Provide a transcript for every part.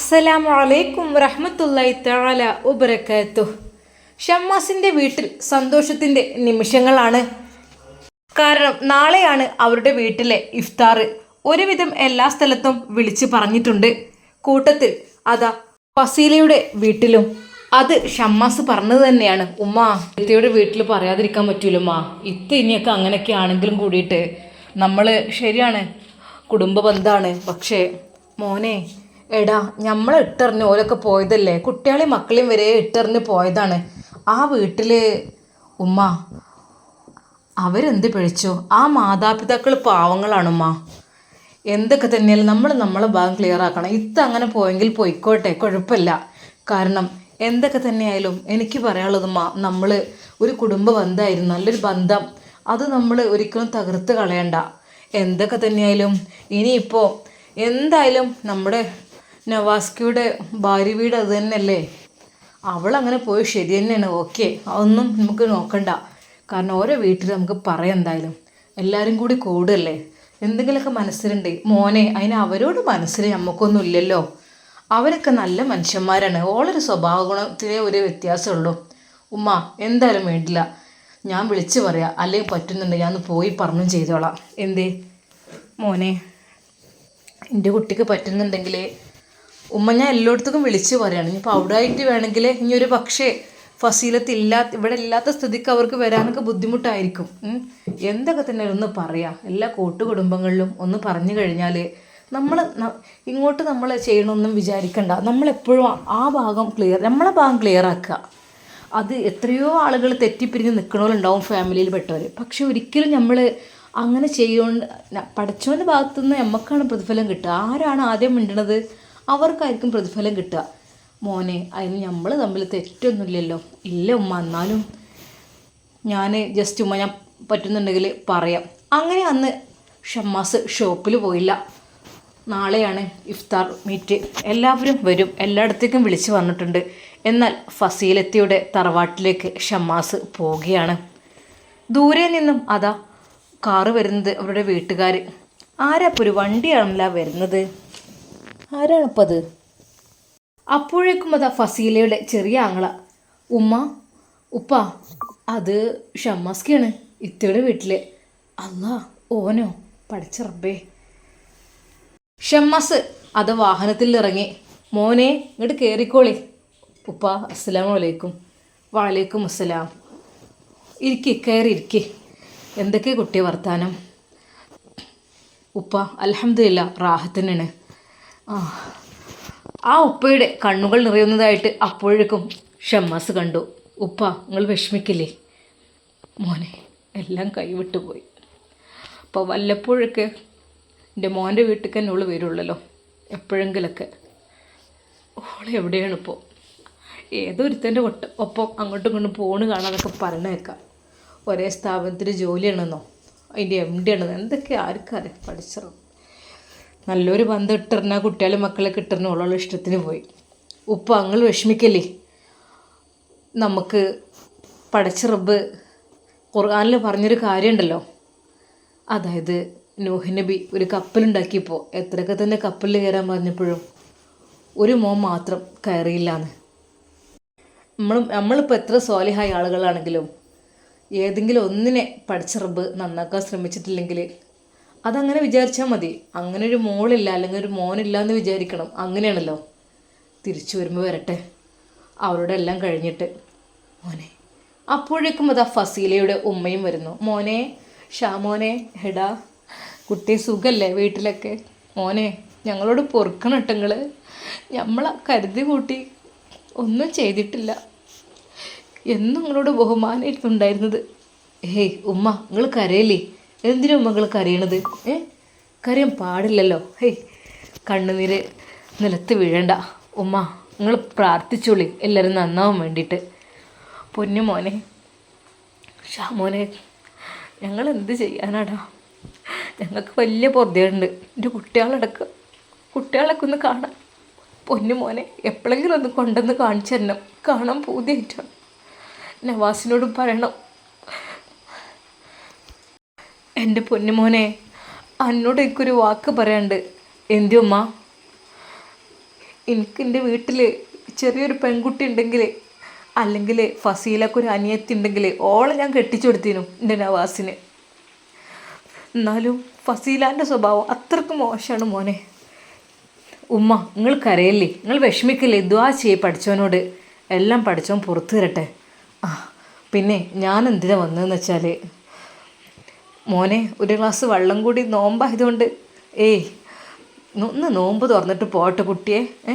അസ്സലാമു അലൈക്കും റഹ്മത്തുല്ലായി തആല വബറകാതുഹു. ഷമ്മാസിന്റെ വീട്ടിൽ സന്തോഷത്തിന്റെ നിമിഷങ്ങളാണ്. കാരണം നാളെയാണ് അവരുടെ വീട്ടിലെ ഇഫ്താർ ഒരുവിധം എല്ലാ സ്ഥലത്തും വിളിച്ചു പറഞ്ഞിട്ടുണ്ട്. കൂട്ടത്തിൽ അതാ ഫസീലയുടെ വീട്ടിലും. അത് ഷമ്മാസ് പറഞ്ഞത് തന്നെയാണ്. ഉമ്മ ഇത്തയുടെ വീട്ടിൽ പറയാതിരിക്കാൻ പറ്റൂലമ്മ ഇത്ത ഇനിയൊക്കെ അങ്ങനെയൊക്കെ ആണെങ്കിലും കൂടിയിട്ട് നമ്മൾ ശരിയാണ്. കുടുംബ ബന്ധമാണ് പക്ഷേ മോനെ എടാ നമ്മൾ ഇട്ടെറിഞ്ഞ് ഓലൊക്കെ പോയതല്ലേ? കുട്ടികളെയും മക്കളെയും വരെ ഇട്ടെറിഞ്ഞ് പോയതാണ്. ആ വീട്ടിൽ ഉമ്മ അവരെന്ത് പിഴിച്ചു ആ മാതാപിതാക്കൾ പാവങ്ങളാണുമ്മ എന്തൊക്കെ തന്നെയാലും നമ്മൾ നമ്മളെ ഭാഗം ക്ലിയർ ആക്കണം. ഇത്ത അങ്ങനെ പോയെങ്കിൽ പോയിക്കോട്ടെ കുഴപ്പമില്ല. കാരണം എന്തൊക്കെ തന്നെയായാലും എനിക്ക് പറയാനുള്ളതുമ്മ നമ്മൾ ഒരു കുടുംബ ബന്ധമായിരുന്നു നല്ലൊരു ബന്ധം. അത് നമ്മൾ ഒരിക്കലും തകർത്ത് കളയണ്ട. എന്തൊക്കെ തന്നെയായാലും ഇനിയിപ്പോൾ എന്തായാലും നമ്മുടെ നവാസ്കിയുടെ ഭാര്യ വീട് അത് തന്നെയല്ലേ? അവൾ അങ്ങനെ പോയി ശരി തന്നെയാണ്. ഓക്കെ അതൊന്നും നമുക്ക് നോക്കണ്ട. കാരണം ഓരോ വീട്ടിൽ നമുക്ക് പറയാം എന്തായാലും. എല്ലാവരും കൂടി കൂടുമല്ലേ എന്തെങ്കിലുമൊക്കെ മനസ്സിലുണ്ട്. മോനെ അതിന് അവരോട് മനസ്സിൽ നമുക്കൊന്നും ഇല്ലല്ലോ. അവരൊക്കെ നല്ല മനുഷ്യന്മാരാണ്. ഓളൊരു സ്വഭാവ ഗുണത്തിലെ ഒരു വ്യത്യാസമുള്ളൂ. ഉമ്മ എന്തായാലും വേണ്ടില്ല ഞാൻ വിളിച്ചു പറയാം. അല്ലെങ്കിൽ പറ്റുന്നുണ്ട്. ഞാൻ പോയി പറഞ്ഞു ചെയ്തോളാം. എന്തേ? മോനെ എന്റെ കുട്ടിക്ക് പറ്റുന്നുണ്ടെങ്കിൽ ഉമ്മ ഞാൻ എല്ലായിടത്തേക്കും വിളിച്ച് പറയാണ്. ഇനിയിപ്പോൾ അവിടെ ആയിട്ട് വേണമെങ്കിൽ ഇനി ഒരു പക്ഷേ ഫസീലത്ത് ഇല്ലാത്ത ഇവിടെ ഇല്ലാത്ത സ്ഥിതിക്ക് അവർക്ക് വരാനൊക്കെ ബുദ്ധിമുട്ടായിരിക്കും. എന്തൊക്കെ തന്നെ ഒന്ന് പറയാം. എല്ലാ കൂട്ടുകുടുംബങ്ങളിലും ഒന്ന് പറഞ്ഞു കഴിഞ്ഞാൽ നമ്മൾ ഇങ്ങോട്ട് നമ്മൾ ചെയ്യണമെന്നും വിചാരിക്കണ്ട. നമ്മളെപ്പോഴും ആ ഭാഗം ക്ലിയർ നമ്മളെ ഭാഗം ക്ലിയർ ആക്കുക. അത് എത്രയോ ആളുകൾ തെറ്റിപ്പിരിഞ്ഞ് നിൽക്കണവരുണ്ടാവും ഫാമിലിയിൽ പെട്ടവർ പക്ഷെ ഒരിക്കലും നമ്മൾ അങ്ങനെ ചെയ്യുകൊണ്ട് പഠിച്ചവന്റെ ഭാഗത്തുനിന്ന് നമുക്കാണ് പ്രതിഫലം കിട്ടുക. ആരാണ് ആദ്യം മിണ്ടണത്? അവർക്കായിരിക്കും പ്രതിഫലം കിട്ടുക. മോനെ അതിന് നമ്മൾ തമ്മിൽ തെറ്റൊന്നുമില്ലല്ലോ. ഇല്ല ഉമ്മ എന്നാലും ഞാൻ ജസ്റ്റ് ഉമ്മ ഞാൻ പറ്റുന്നുണ്ടെങ്കിൽ പറയാം. അങ്ങനെ അന്ന് ഷമ്മാസ് ഷോപ്പിൽ പോയില്ല. നാളെയാണ് ഇഫ്താർ മീറ്റ്. എല്ലാവരും വരും. എല്ലായിടത്തേക്കും വിളിച്ചു വന്നിട്ടുണ്ട്. എന്നാൽ ഫസീലത്തിയുടെ തറവാട്ടിലേക്ക് ഷമ്മാസ് പോവുകയാണ്. ദൂരെ നിന്നും അതാ കാറ് വരുന്നത് അവരുടെ വീട്ടുകാർ ആരാ ഒരു വണ്ടിയാണല്ല വരുന്നത്? ആരാണിപ്പോൾ അത് അപ്പോഴേക്കും അതാ ഫസീലയുടെ ചെറിയ ആങ്ങള. ഉമ്മ ഉപ്പ അത് ഷമ്മാസ്കിയാണ് ഇത്തയുടെ വീട്ടിലെ. അല്ലാ ഓനോ പഠിച്ച റബ്ബേ. ഷമ്മാസ് അത് വാഹനത്തിൽ ഇറങ്ങി മോനെ ഇങ്ങോട്ട് കയറിക്കോളി ഉപ്പ അസ്സലാമു അലൈക്കും. വാലേക്കും അസ്സലാം. ഇരിക്കി കയറി ഇരിക്കി. എന്തൊക്കെ കുട്ടി വർത്താനം? ഉപ്പ അലഹമില്ല റാഹത്തിനാണ് ആ ഉപ്പയുടെ കണ്ണുകൾ നിറയുന്നതായിട്ട് അപ്പോഴേക്കും ഷമ്മാസ് കണ്ടു. ഉപ്പ നിങ്ങൾ വിഷമിക്കില്ലേ? മോനെ എല്ലാം കൈവിട്ടു പോയി. അപ്പോൾ വല്ലപ്പോഴൊക്കെ എന്റെ മോന്റെ വീട്ടിൽ തന്നെ ഉള്ളു വരുള്ളല്ലോ എപ്പോഴെങ്കിലൊക്കെ. ഓളെ എവിടെയാണ് ഇപ്പോൾ ഏതൊരുത്തന്റെ ഒട്ട ഒപ്പം അങ്ങോട്ടും ഇങ്ങോട്ടും പോണ് കാണാനൊക്കെ പറഞ്ഞേക്കാം ഒരേ സ്ഥാപനത്തിൽ ജോലിയാണെന്നോ? അതിന്റെ എം ഡി ആണെന്നോ? എന്തൊക്കെ ആർക്കറിയാം പഠിച്ചറോ നല്ലൊരു ബന്ധം ഇട്ടിരുന്ന കുട്ടികളെ മക്കളെ ഇട്ടിരുന്ന ഓളുള്ള ഇഷ്ടത്തിന് പോയി. ഉപ്പ അങ്ങൾ വിഷമിക്കല്ലേ? നമുക്ക് പടച്ച ഖുർആാനിൽ പറഞ്ഞൊരു കാര്യമുണ്ടല്ലോ. അതായത് നൂഹ് നബി ഒരു കപ്പലുണ്ടാക്കിയപ്പോൾ എത്രയൊക്കെ തന്നെ കപ്പലിൽ കയറാൻ പറഞ്ഞപ്പോഴും ഒരു മോൻ മാത്രം കയറിയില്ലാന്ന്. നമ്മൾ നമ്മളിപ്പോൾ എത്ര സ്വാലിഹായ ആളുകളാണെങ്കിലും ഏതെങ്കിലും ഒന്നിനെ പഠിച്ച റബ്ബ് നന്നാക്കാൻ ശ്രമിച്ചിട്ടില്ലെങ്കിൽ അതങ്ങനെ വിചാരിച്ചാൽ മതി. അങ്ങനെ ഒരു മോളില്ല അല്ലെങ്കിൽ ഒരു മോനില്ല എന്ന് വിചാരിക്കണം. അങ്ങനെയാണല്ലോ. തിരിച്ചു വരുമ്പോൾ വരട്ടെ. അവരുടെ എല്ലാം കഴിഞ്ഞിട്ട്. മോനെ അപ്പോഴേക്കും അതാ ഫസീലയുടെ ഉമ്മയും വരുന്നു. മോനെ ഷാമോനെ ഹെടാ കുട്ടി സുഖല്ലേ വീട്ടിലൊക്കെ? മോനെ ഞങ്ങളോട് പൊറുക്കണം ഇട്ടങ്ങൾ നമ്മളെ കരുതി കൂട്ടി ഒന്നും ചെയ്തിട്ടില്ല. എന്നും നിങ്ങളോട് ബഹുമാനമായിരുന്നു ഉണ്ടായിരുന്നത്. ഹേയ് ഉമ്മ നിങ്ങൾ കരയല്ലേ? എന്തിനാ മകൾ കരയണത്? ഏ? കരയാൻ പാടില്ലല്ലോ. ഹേയ് കണ്ണുനീര് നിലത്ത് വീഴണ്ട. ഉമ്മ നിങ്ങൾ പ്രാർത്ഥിച്ചോളി. എല്ലാവരും നന്നാവാൻ വേണ്ടിയിട്ട്. പൊന്നു മോനെ. ഷാ മോനെ ഞങ്ങൾ എന്ത് ചെയ്യാനാടാ? ഞങ്ങൾക്ക് വലിയ പൊറുതയുണ്ട് എന്റെ കുട്ടികളടക്കം. കുട്ടികളൊക്കെ ഒന്ന് കാണാൻ. പൊന്നു മോനെ എപ്പോഴെങ്കിലും ഒന്ന് കൊണ്ടുവന്ന് കാണിച്ചു തരണം. കാണാൻ പൂതിയായിട്ടാണ്. നവാസിനോടും പറയണം. എന്റെ പൊന്നുമോനെ അന്നോട് എനിക്കൊരു വാക്ക് പറയാണ്ട് എന്തിയമ്മ എനിക്ക് എന്റെ വീട്ടിൽ ചെറിയൊരു പെൺകുട്ടി ഉണ്ടെങ്കിൽ അല്ലെങ്കിൽ ഫസീലൊക്കെ ഒരു അനിയത്തി ഉണ്ടെങ്കിൽ ഓളെ ഞാൻ കെട്ടിച്ചു കൊടുത്തിരുന്നു എന്റെ നവാസിന്. എന്നാലും ഫസീലാന്റെ സ്വഭാവം അത്രയ്ക്ക് മോശമാണ് മോനെ. ഉമ്മ നിങ്ങൾ കരയല്ലേ? നിങ്ങൾ വിഷമിക്കല്ലേ? ദ്വാ ചെയ്യേ പഠിച്ചവനോട്. എല്ലാം പഠിച്ചവൻ പുറത്തു തരട്ടെ ആ പിന്നെ ഞാൻ എന്തിനാ വന്നതെന്ന് വെച്ചാൽ മോനെ ഒരു ഗ്ലാസ് വെള്ളം കൂടി നോമ്പായതുകൊണ്ട് ഏയ് ഒന്ന് നോമ്പ് തുറന്നിട്ട് പോട്ടെ കുട്ടിയെ. ഏ?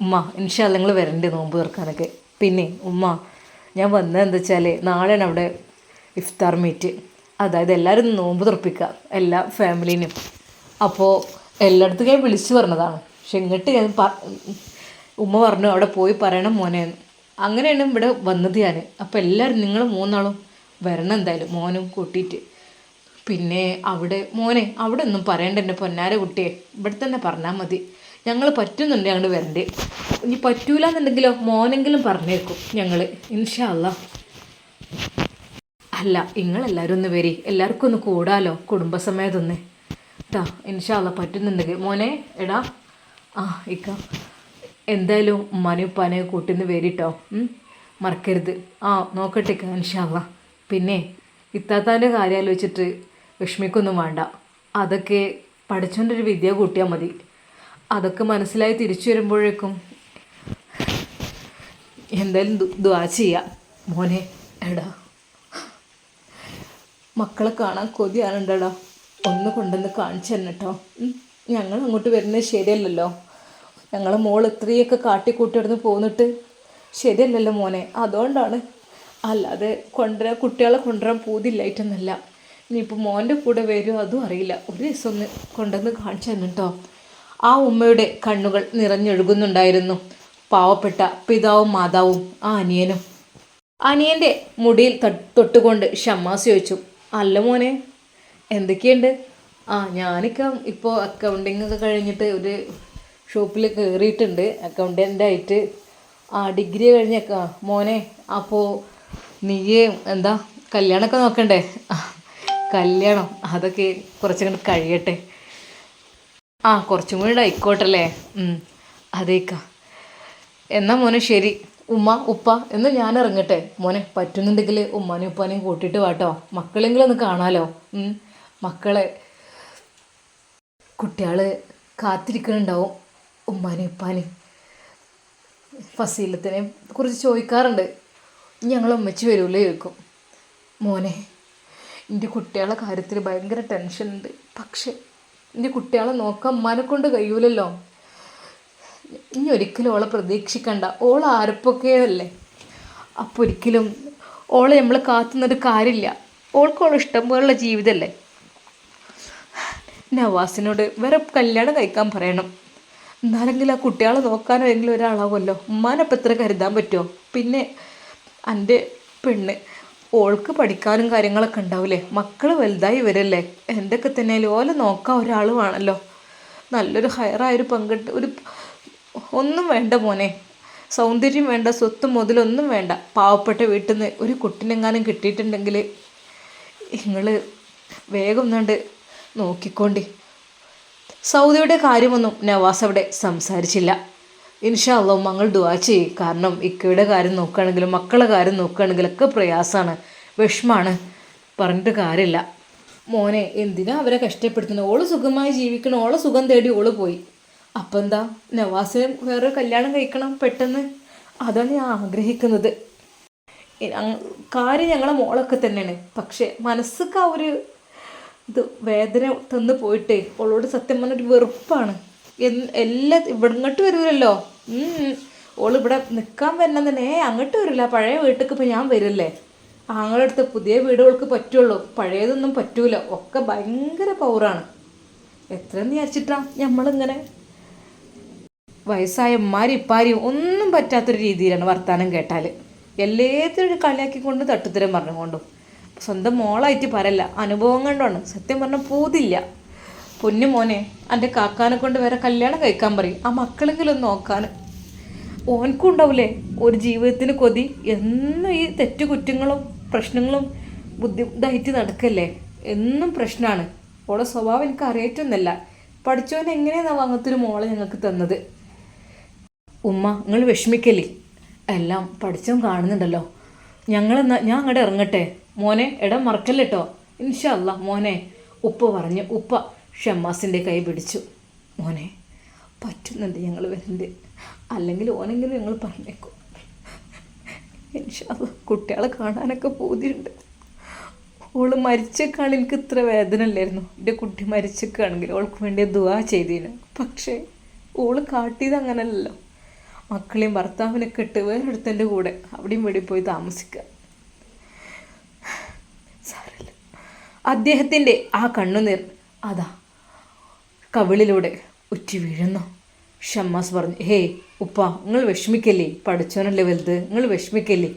ഉമ്മ ഇൻഷാ നിങ്ങൾ വരണ്ടേ നോമ്പ് തുറക്കാനൊക്കെ. പിന്നെ ഉമ്മ ഞാൻ വന്നത് എന്താ വെച്ചാൽ നാളെയാണ് അവിടെ ഇഫ്താർ മീറ്റ്. അതായത് എല്ലാവരും നോമ്പ് തുറപ്പിക്കുക എല്ലാ ഫാമിലിനും. അപ്പോൾ എല്ലായിടത്തും ഞാൻ വിളിച്ചു പറഞ്ഞതാണ്. പക്ഷെ ഇങ്ങോട്ട് ഞാൻ ഉമ്മ പറഞ്ഞു അവിടെ പോയി പറയണം മോനെ. അങ്ങനെയാണ് ഇവിടെ വന്നത് ഞാൻ അപ്പോൾ എല്ലാവരും നിങ്ങൾ മൂന്നാളും വരണം എന്തായാലും മോനും കൂട്ടിയിട്ട്. പിന്നെ അവിടെ മോനെ അവിടെ ഒന്നും പറയണ്ട എന്റെ പൊന്നാര കുട്ടിയെ. ഇവിടെ തന്നെ പറഞ്ഞാൽ മതി. ഞങ്ങൾ പറ്റുന്നുണ്ട് ഞങ്ങൾ വരണ്ടേ. ഇനി പറ്റൂല എന്നുണ്ടെങ്കിലോ മോനെങ്കിലും പറഞ്ഞേക്കും ഞങ്ങൾ ഇൻഷാ അല്ലാ നിങ്ങളെല്ലാവരും ഒന്ന് വരി. എല്ലാവർക്കും ഒന്ന് കൂടാലോ കുടുംബസമേതൊന്ന്. ട്ടാ ഇൻഷാല്ല പറ്റുന്നുണ്ടെങ്കിൽ. മോനെ എടാ. ആ ഇക്ക. എന്തായാലും ഉമ്മാനെയും ഉപ്പാനെയും കൂട്ടിന്ന് വരിട്ടോ? മറക്കരുത്. ആ നോക്കട്ടെ ഇക്ക ഇൻഷാല്ല പിന്നെ ഇത്താത്താന്റെ കാര്യം ആലോചിച്ചിട്ട് വിഷമിക്കൊന്നും വേണ്ട. അതൊക്കെ പഠിച്ചോന്റെ ഒരു വിദ്യ കൂട്ടിയാൽ മതി. അതൊക്കെ മനസ്സിലായി തിരിച്ചു വരുമ്പോഴേക്കും എന്തായാലും ദ്വാ ചെയ്യാം. മോനെ എടാ. മക്കളെ കാണാൻ കൊതിയാണുണ്ടടാ ഒന്ന് കൊണ്ടുവന്ന് കാണിച്ചു തന്നെ കേട്ടോ ഞങ്ങൾ അങ്ങോട്ട് വരുന്നത് ശരിയല്ലല്ലോ. ഞങ്ങളെ മോൾ ഇത്രയൊക്കെ കാട്ടിക്കൂട്ടിയിടുന്ന് പോന്നിട്ട് ശരിയല്ലല്ലോ മോനെ. അതുകൊണ്ടാണ് അല്ലാതെ കൊണ്ടുവരാൻ കുട്ടികളെ കൊണ്ടുവരാൻ പൂതില്ലായിട്ടൊന്നല്ല ഇനിയിപ്പോൾ മോന്റെ കൂടെ വരുമോ അതും അറിയില്ല. ഒരു ദിവസം ഒന്ന് കൊണ്ടുവന്ന് കാണിച്ചു തന്നെ കേട്ടോ ആ ഉമ്മയുടെ കണ്ണുകൾ നിറഞ്ഞൊഴുകുന്നുണ്ടായിരുന്നു. പാവപ്പെട്ട പിതാവും മാതാവും ആ അനിയനും. അനിയന്റെ മുടിയിൽ തൊട്ടുകൊണ്ട് ഷമ്മാസ് ചോദിച്ചു അല്ല മോനെ എന്തൊക്കെയുണ്ട്? ആ ഞാനൊക്കെ ഇപ്പോൾ അക്കൗണ്ടിങ് ഒക്കെ കഴിഞ്ഞിട്ട് ഒരു ഷോപ്പിൽ കയറിയിട്ടുണ്ട് അക്കൗണ്ടന്റായിട്ട് ആ ഡിഗ്രി കഴിഞ്ഞേക്കാ. മോനെ അപ്പോൾ നീ എന്താ കല്യാണമൊക്കെ നോക്കണ്ടേ? കല്യാണം അതൊക്കെ കുറച്ചും കൂടി കഴിയട്ടെ. ആ കുറച്ചും കൂടി ആയിക്കോട്ടല്ലേ? അതേക്ക. എന്നാ മോനെ ശരി. ഉമ്മ ഉപ്പ എന്ന് ഞാൻ ഇറങ്ങട്ടെ. മോനെ പറ്റുന്നുണ്ടെങ്കിൽ ഉമ്മാനെയും ഉപ്പാനെയും കൂട്ടിയിട്ട് വാട്ടോ മക്കളെങ്കിലും ഒന്ന് കാണാലോ? മക്കളെ. കുട്ടികൾ കാത്തിരിക്കുന്നുണ്ടാവും ഉമ്മാനെയും ഉപ്പാനെയും. ഫസീലത്തിനെ കുറിച്ച് ചോദിക്കാറുണ്ട്. ഞങ്ങൾ ഉമ്മച്ചി വരൂലേ ചോദിക്കും. മോനെ എന്റെ കുട്ടികളെ കാര്യത്തിൽ ഭയങ്കര ടെൻഷൻ ഉണ്ട്. പക്ഷേ എന്റെ കുട്ടികളെ നോക്കാൻ ഉമ്മാനെ കൊണ്ട് കഴിയൂലല്ലോ. ഇനി ഒരിക്കലും ഓളെ പ്രതീക്ഷിക്കണ്ട. ഓൾ ആരപ്പൊക്കെയല്ലേ? അപ്പോൾ ഒരിക്കലും ഓളെ നമ്മൾ കാത്തുന്നൊരു കാര്യമില്ല. ഓൾക്കോളെ ഇഷ്ടം പോലുള്ള ജീവിതമല്ലേ നവാസിനോട് വേറെ കല്യാണം കഴിക്കാൻ പറയണം. എന്നാലെങ്കിലും ആ കുട്ടികളെ നോക്കാനോ എങ്കിലും ഒരാളാവുമല്ലോ. ഉമ്മാനപ്പം കരുതാൻ പറ്റുമോ പിന്നെ എന്റെ പെണ്ണ്. ഓൾക്ക് പഠിക്കാനും കാര്യങ്ങളൊക്കെ ഉണ്ടാവില്ലേ മക്കൾ വലുതായി വരല്ലേ? എന്തൊക്കെ തന്നെ ഓലെ നോക്കാൻ ഒരാൾ വേണമല്ലോ നല്ലൊരു ഹയറായൊരു പങ്കിട്ട് ഒരു ഒന്നും വേണ്ട മോനെ. സൗന്ദര്യം വേണ്ട സ്വത്ത് മുതലൊന്നും വേണ്ട. പാവപ്പെട്ട വീട്ടിൽ നിന്ന് ഒരു കുട്ടിനെങ്ങാനും കിട്ടിയിട്ടുണ്ടെങ്കിൽ നിങ്ങൾ വേഗം ഒന്നുകൊണ്ട് നോക്കിക്കോണ്ടി. സൗദിയുടെ കാര്യമൊന്നും നവാസ് അവിടെ സംസാരിച്ചില്ല. ഇൻഷാ അള്ളാഹ് മങ്ങൾ ദുവാ ചെയ്യും. കാരണം ഇക്കയുടെ കാര്യം നോക്കുകയാണെങ്കിലും മക്കളെ കാര്യം നോക്കുകയാണെങ്കിലും ഒക്കെ പ്രയാസമാണ് വിഷമാണ്. പറഞ്ഞിട്ട് കാര്യമില്ല മോനെ എന്തിനാ അവരെ കഷ്ടപ്പെടുത്തുന്നത് ഓൾ സുഖമായി ജീവിക്കണം ഓളെ സുഖം തേടി ഓൾ പോയി. അപ്പം എന്താ? നവാസിനെ വേറെ കല്യാണം കഴിക്കണം പെട്ടെന്ന്? അതാണ് ഞാൻ ആഗ്രഹിക്കുന്നത്. കാര്യം ഞങ്ങളെ മോളൊക്കെ തന്നെയാണ്. പക്ഷേ മനസ്സൊക്കെ ആ ഒരു ഇത് വേദന തന്നു പോയിട്ടേ ഓളോട് സത്യം പറഞ്ഞൊരു വെറുപ്പാണ്. എല്ലാ ഇവിടെ ഇങ്ങോട്ട് ഓൾ ഇവിടെ നിൽക്കാൻ വരണം ഏ അങ്ങോട്ട് വരില്ല. പഴയ വീട്ടിലേക്ക് ഇപ്പം ഞാൻ വരില്ലേ? ആങ്ങളുടെ പുതിയ വീടുകൾക്ക് പറ്റുള്ളൂ. പഴയതൊന്നും പറ്റൂല. ഒക്കെ ഭയങ്കര പൗറാണ് എത്ര വിചാരിച്ചിട്ടാ നമ്മളിങ്ങനെ വയസ്സായ ഉമ്മാരും ഇപ്പാരും ഒന്നും പറ്റാത്തൊരു രീതിയിലാണ് വർത്തമാനം കേട്ടാൽ എല്ലാത്തിനും കളിയാക്കിക്കൊണ്ട് തട്ടുത്തരം പറഞ്ഞുകൊണ്ടും. സ്വന്തം മോളായിട്ട് പറയല്ല. അനുഭവം കൊണ്ടാണ്. സത്യം പറഞ്ഞാൽ പൂതില്ല. പൊന്നു മോനെ എന്റെ കാക്കാനെ കൊണ്ട് വേറെ കല്യാണം കഴിക്കാൻ പറയും. ആ മക്കളെങ്കിലും നോക്കാൻ ഓനക്കും ഉണ്ടാവില്ലേ ഒരു ജീവിതത്തിന് കൊതി. എന്നും ഈ തെറ്റു കുറ്റങ്ങളും പ്രശ്നങ്ങളും ബുദ്ധിമുട്ടായിട്ട് നടക്കല്ലേ? എന്നും പ്രശ്നമാണ് ഓളെ സ്വഭാവം എനിക്ക് അറിയറ്റൊന്നല്ല പഠിച്ചവൻ എങ്ങനെയാണ് വാങ്ങത്തൊരു മോളെ ഞങ്ങൾക്ക് തന്നത്? ഉമ്മ നിങ്ങൾ വിഷമിക്കല്ലേ? എല്ലാം പഠിച്ചും കാണുന്നുണ്ടല്ലോ. ഞങ്ങളെന്നാ ഞാൻ അങ്ങോട്ട് ഇറങ്ങട്ടെ. മോനെ ഇടം മറക്കല്ലേട്ടോ? ഇൻഷല്ല മോനെ. ഉപ്പ പറഞ്ഞു ഉപ്പ ഷമ്മാസിന്റെ കൈ പിടിച്ചു. മോനെ പറ്റുന്നുണ്ട് ഞങ്ങൾ വരുന്നുണ്ട് അല്ലെങ്കിൽ ഓനെങ്കിലും ഞങ്ങൾ പറഞ്ഞേക്കും. എനിക്ക് കുട്ടികളെ കാണാനൊക്കെ പൂതിയുണ്ട്. ഓൾ മരിച്ചേക്കാണ് എനിക്ക് ഇത്ര വേദന അല്ലായിരുന്നു എന്റെ കുട്ടി മരിച്ചേക്കാണെങ്കിൽ ഓൾക്ക് വേണ്ടി ദുവാ ചെയ്തിരുന്നു പക്ഷേ ഓൾ കാട്ടിയത് അങ്ങനല്ലല്ലോ. മക്കളെയും ഭർത്താവിനൊക്കെ ഇട്ട് വേറെടുത്തന്റെ കൂടെ അവിടെയും വെടി പോയി താമസിക്കുക സാറല്ല അദ്ദേഹത്തിന്റെ ആ കണ്ണുനീർ അതാ കവിളിലൂടെ ഉറ്റി വീഴുന്നു. ഷമ്മാസ് പറഞ്ഞു ഹേയ് ഉപ്പ നിങ്ങൾ വിഷമിക്കല്ലേ? പഠിച്ചോനല്ലേ വലുത് നിങ്ങൾ വിഷമിക്കല്ലേ?